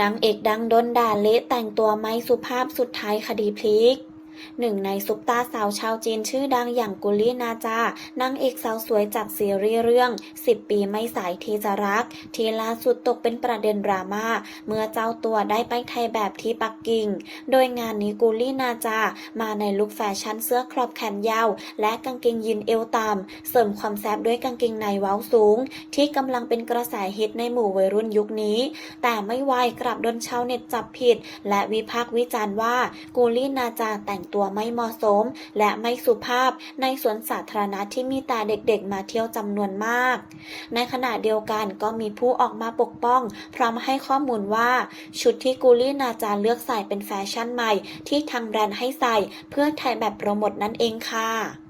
นางเอกดังโดนด่าเละแต่งตัวไม่สุภาพสุดท้ายคดีพลิก หนึ่งในซุปตาสาวชาวจีนชื่อดังอย่างกุลี่นาจานางเอกสาวสวยจากซีรีส์เรื่อง 10 ปีไม่สายที่จะรัก ที่ล่าสุดตกเป็นประเด็นดราม่าเมื่อเจ้าตัวได้ไปไทยแบบที่ปักกิ่ง โดยงานนี้กุลี่นาจามาในลุคแฟชั่นเสื้อครอบแขนยาว และกางเกงยีนเอวต่ำเสริมความแซ่บด้วยกางเกงในเว้าสูง ที่กำลังเป็นกระแสฮิตในหมู่วัยรุ่นยุคนี้ แต่ไม่ไวกลับโดนชาวเน็ตจับผิด และวิพากษ์วิจารณ์ว่ากูลี่นาจาแต่งตัวไม่เหมาะสม และไม่สุภาพในสวนสาธารณะที่มีแต่เด็กๆมาเที่ยวจำนวนมาก ในขณะเดียวกันก็มีผู้ออกมาปกป้อง พร้อมให้ข้อมูลว่า ชุดที่กูลี่นาจาเลือกใส่เป็นแฟชั่นใหม่ ที่ทางแบรนด์ให้ใส่ เพื่อถ่ายแบบโปรโมทนั่นเองค่ะ